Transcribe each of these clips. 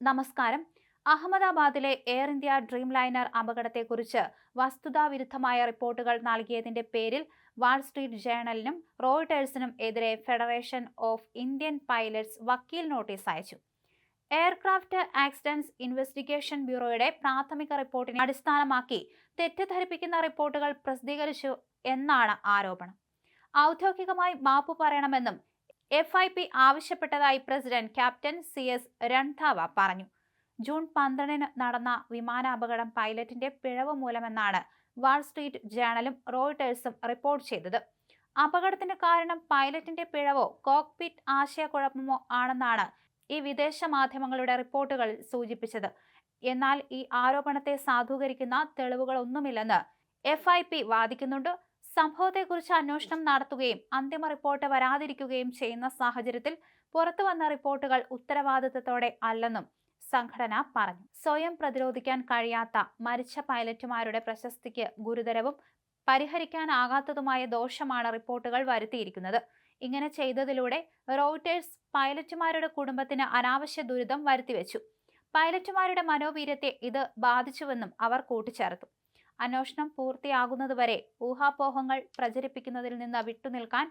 നമസ്കാരം. അഹമ്മദാബാദിലെ Air India dream liner അപകടത്തെക്കുറിച്ച് വസ്തുതാവിരുദ്ധമായ റിപ്പോർട്ടുകൾ നൽകിയതിന്റെ പേരിൽ വാൾസ്ട്രീറ്റ് ജേണലിനും റോയിട്ടേഴ്സിനും എതിരെ ഫെഡറേഷൻ ഓഫ് ഇന്ത്യൻ പൈലറ്റ്സ് വക്കീൽ നോട്ടീസ് അയച്ചു. എയർക്രാഫ്റ്റ് ആക്സിഡൻസ് ഇൻവെസ്റ്റിഗേഷൻ ബ്യൂറോയുടെ പ്രാഥമിക റിപ്പോർട്ടിനെ അടിസ്ഥാനമാക്കി തെറ്റിദ്ധരിപ്പിക്കുന്ന റിപ്പോർട്ടുകൾ പ്രസിദ്ധീകരിച്ചു എന്നാണ് ആരോപണം. ഔദ്യോഗികമായി മാപ്പ് പറയണമെന്നും എഫ് ഐ പി ആവശ്യപ്പെട്ടതായി president captain C S Randhawa പറഞ്ഞു. ജൂൺ പന്ത്രണ്ടിന് നടന്ന വിമാനാപകടം പൈലറ്റിന്റെ പിഴവ് മൂലമെന്നാണ് വാൾ സ്ട്രീറ്റ് ജേണലും റോയിട്ടേഴ്സും റിപ്പോർട്ട് ചെയ്തത്. അപകടത്തിന് കാരണം പൈലറ്റിന്റെ പിഴവോ കോക്പിറ്റ് ആശയക്കുഴപ്പമോ ആണെന്നാണ് ഈ വിദേശ മാധ്യമങ്ങളുടെ റിപ്പോർട്ടുകൾ സൂചിപ്പിച്ചത്. എന്നാൽ ഈ ആരോപണത്തെ സാധൂകരിക്കുന്ന തെളിവുകളൊന്നുമില്ലെന്ന് എഫ് വാദിക്കുന്നുണ്ട്. സംഭവത്തെക്കുറിച്ച് അന്വേഷണം നടത്തുകയും അന്തിമ റിപ്പോർട്ട് വരാതിരിക്കുകയും ചെയ്യുന്ന സാഹചര്യത്തിൽ പുറത്തു വന്ന റിപ്പോർട്ടുകൾ ഉത്തരവാദിത്തത്തോടെ അല്ലെന്നും സംഘടന പറഞ്ഞു. സ്വയം പ്രതിരോധിക്കാൻ കഴിയാത്ത മരിച്ച പൈലറ്റുമാരുടെ പ്രശസ്തിക്ക് ഗുരുതരവും പരിഹരിക്കാനാകാത്തതുമായ ദോഷമാണ് റിപ്പോർട്ടുകൾ വരുത്തിയിരിക്കുന്നത്. ഇങ്ങനെ ചെയ്തതിലൂടെ റോയിട്ടേഴ്സ് പൈലറ്റുമാരുടെ കുടുംബത്തിന് അനാവശ്യ ദുരിതം വരുത്തിവെച്ചു. പൈലറ്റുമാരുടെ മനോവീര്യത്തെ ഇത് ബാധിച്ചുവെന്നും അവർ കൂട്ടിച്ചേർത്തു. അന്വേഷണം പൂർത്തിയാകുന്നതുവരെ ഊഹാപോഹങ്ങൾ പ്രചരിപ്പിക്കുന്നതിൽ നിന്ന് വിട്ടുനിൽക്കാൻ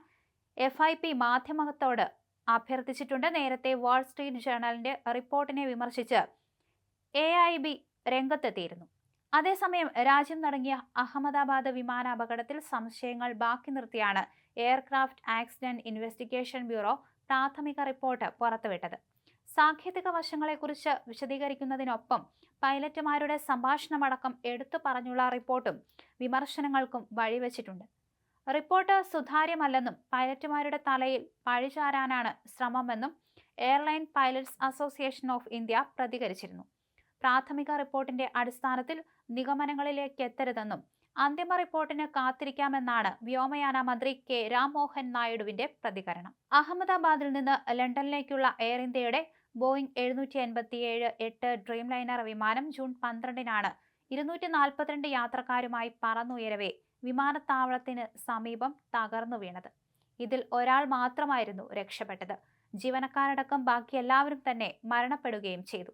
എഫ് ഐ പി മാധ്യമത്തോട് അഭ്യർത്ഥിച്ചിട്ടുണ്ട്. നേരത്തെ വാൾ സ്ട്രീറ്റ് ജേണലിന്റെ റിപ്പോർട്ടിനെ വിമർശിച്ച് എ ഐ ബി രംഗത്തെത്തിയിരുന്നു. അതേസമയം രാജ്യം നടങ്ങിയ അഹമ്മദാബാദ് വിമാന അപകടത്തിൽ സംശയങ്ങൾ ബാക്കി നിർത്തിയാണ് എയർക്രാഫ്റ്റ് ആക്സിഡന്റ് ഇൻവെസ്റ്റിഗേഷൻ ബ്യൂറോ പ്രാഥമിക റിപ്പോർട്ട് പുറത്തുവിട്ടത്. സാങ്കേതിക വശങ്ങളെക്കുറിച്ച് വിശദീകരിക്കുന്നതിനൊപ്പം പൈലറ്റുമാരുടെ സംഭാഷണമടക്കം എടുത്തു പറഞ്ഞുള്ള റിപ്പോർട്ടും വിമർശനങ്ങൾക്കും വഴിവെച്ചിട്ടുണ്ട്. റിപ്പോർട്ട് സുതാര്യമല്ലെന്നും പൈലറ്റുമാരുടെ തലയിൽ പഴിചാരാനാണ് ശ്രമമെന്നും airline pilots association of India പ്രതികരിച്ചിരുന്നു. പ്രാഥമിക റിപ്പോർട്ടിന്റെ അടിസ്ഥാനത്തിൽ നിഗമനങ്ങളിലേക്ക് എത്തരുതെന്നും അന്തിമ റിപ്പോർട്ടിന് കാത്തിരിക്കാമെന്നാണ് വ്യോമയാന മന്ത്രി കെ രാംമോഹൻ നായിഡുവിന്റെ പ്രതികരണം. അഹമ്മദാബാദിൽ നിന്ന് ലണ്ടനിലേക്കുള്ള എയർ ഇന്ത്യയുടെ ബോയിങ് എഴുന്നൂറ്റി എൺപത്തിയേഴ് എട്ട് ഡ്രീം ലൈനർ വിമാനം ജൂൺ പന്ത്രണ്ടിനാണ്. ഇരുന്നൂറ്റി നാൽപ്പത്തിരണ്ട് യാത്രക്കാരുമായി പറന്നുയരവേ വിമാനത്താവളത്തിന് സമീപം തകർന്നു വീണത്. ഇതിൽ ഒരാൾ മാത്രമായിരുന്നു രക്ഷപ്പെട്ടത്. ജീവനക്കാരടക്കം ബാക്കി എല്ലാവരും തന്നെ മരണപ്പെടുകയും ചെയ്തു.